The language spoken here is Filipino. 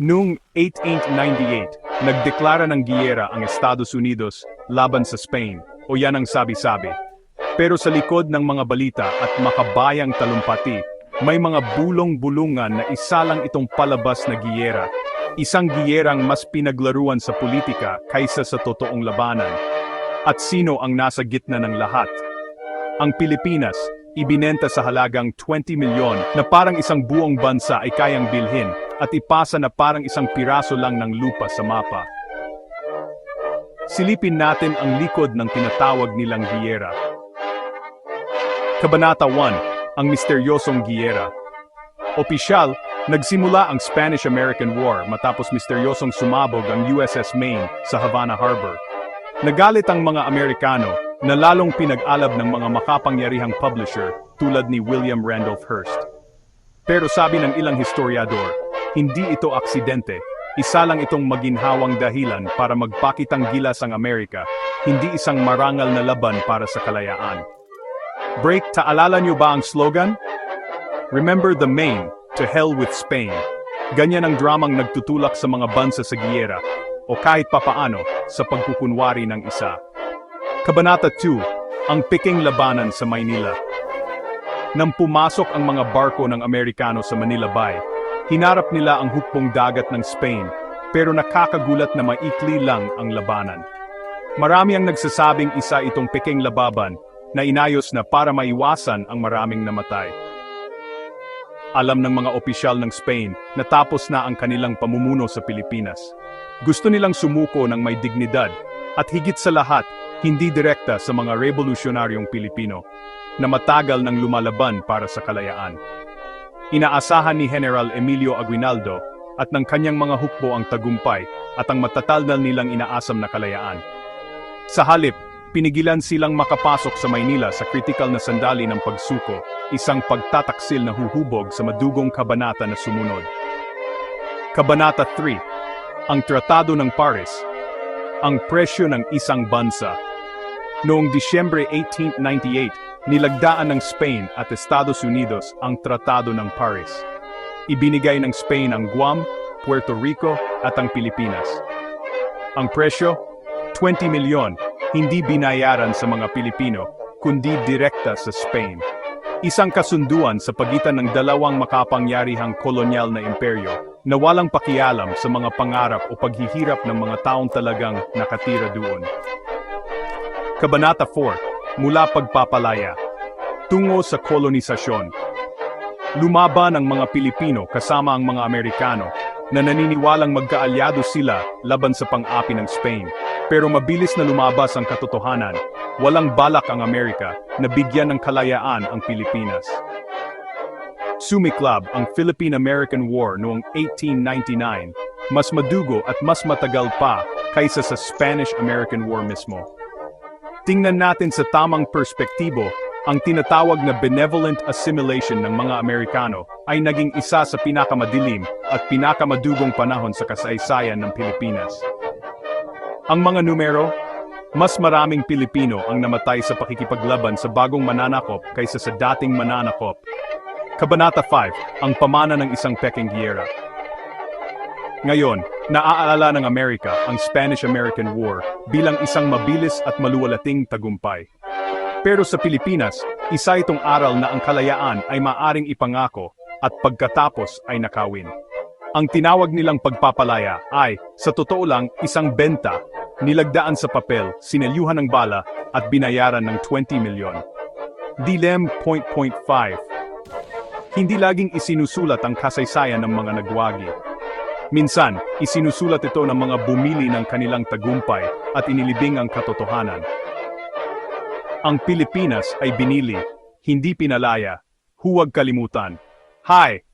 Noong 1898, nagdeklara ng giyera ang Estados Unidos laban sa Spain, o yan ang sabi-sabi. Pero sa likod ng mga balita at makabayang talumpati, may mga bulong-bulungan na isa lang itong palabas na giyera. Isang giyerang mas pinaglaruan sa politika kaysa sa totoong labanan. At sino ang nasa gitna ng lahat? Ang Pilipinas, ibinenta sa halagang 20 milyon na parang isang buong bansa ay kayang bilhin at ipasa na parang isang piraso lang ng lupa sa mapa. Silipin natin ang likod ng tinatawag nilang giyera. Kabanata 1, ang misteryosong giyera. Opisyal, nagsimula ang Spanish-American War matapos misteryosong sumabog ang USS Maine sa Havana Harbor. Nagalit ang mga Amerikano na lalong pinag-alab ng mga makapangyarihang publisher tulad ni William Randolph Hearst. Pero sabi ng ilang historiador, hindi ito aksidente, isa lang itong maginhawang dahilan para magpakitang gilas ang Amerika, hindi isang marangal na laban para sa kalayaan. Break, taalala niyo ba ang slogan? Remember the Maine, to hell with Spain. Ganyan ang dramang nagtutulak sa mga bansa sa giyera, o kahit papaano, sa pagkukunwari ng isa. Kabanata 2, ang piking labanan sa Maynila. Nang pumasok ang mga barko ng Amerikano sa Manila Bay, hinarap nila ang hukbong dagat ng Spain, pero nakakagulat na maikli lang ang labanan. Marami ang nagsasabing isa itong piking lababan na inayos na para maiwasan ang maraming namatay. Alam ng mga opisyal ng Spain na tapos na ang kanilang pamumuno sa Pilipinas. Gusto nilang sumuko ng may dignidad at higit sa lahat, hindi direkta sa mga revolusyonaryong Pilipino na matagal nang lumalaban para sa kalayaan. Inaasahan ni General Emilio Aguinaldo at ng kanyang mga hukbo ang tagumpay at ang matatalnal nilang inaasam na kalayaan. Sa halip, pinigilan silang makapasok sa Maynila sa kritikal na sandali ng pagsuko, isang pagtataksil na huhubog sa madugong kabanata na sumunod. Kabanata 3 Ang Tratado ng Paris Ang presyo ng isang bansa Noong Disyembre 1898, nilagdaan ng Spain at Estados Unidos ang Tratado ng Paris. Ibinigay ng Spain ang Guam, Puerto Rico at ang Pilipinas. Ang presyo? 20 milyon, hindi binayaran sa mga Pilipino, kundi direkta sa Spain. Isang kasunduan sa pagitan ng dalawang makapangyarihang kolonyal na imperyo na walang pakialam sa mga pangarap o paghihirap ng mga taong talagang nakatira doon. Kabanata 4, mula pagpapalaya. Tungo sa kolonisasyon. Lumaban ang mga Pilipino kasama ang mga Amerikano na naniniwalang magkaalyado sila laban sa pang-api ng Spain. Pero mabilis na lumabas ang katotohanan, walang balak ang Amerika na bigyan ng kalayaan ang Pilipinas. Sumiklab ang Philippine-American War noong 1899, mas madugo at mas matagal pa kaysa sa Spanish-American War mismo. Tingnan natin sa tamang perspektibo, ang tinatawag na benevolent assimilation ng mga Amerikano ay naging isa sa pinakamadilim at pinakamadugong panahon sa kasaysayan ng Pilipinas. Ang mga numero, mas maraming Pilipino ang namatay sa pakikipaglaban sa bagong mananakop kaysa sa dating mananakop. Kabanata 5, ang pamana ng isang peking giyera. Ngayon, naaalala ng Amerika ang Spanish-American War bilang isang mabilis at maluwalating tagumpay. Pero sa Pilipinas, isa itong aral na ang kalayaan ay maaring ipangako at pagkatapos ay nakawin. Ang tinawag nilang pagpapalaya ay, sa totoo lang, isang benta, nilagdaan sa papel, sinelyuhan ng bala, at binayaran ng 20 milyon. Dilem point point five. Hindi laging isinusulat ang kasaysayan ng mga nagwagi. Minsan, isinusulat ito ng mga bumili ng kanilang tagumpay at inilibing ang katotohanan. Ang Pilipinas ay binili, hindi pinalaya. Huwag kalimutan. Hi!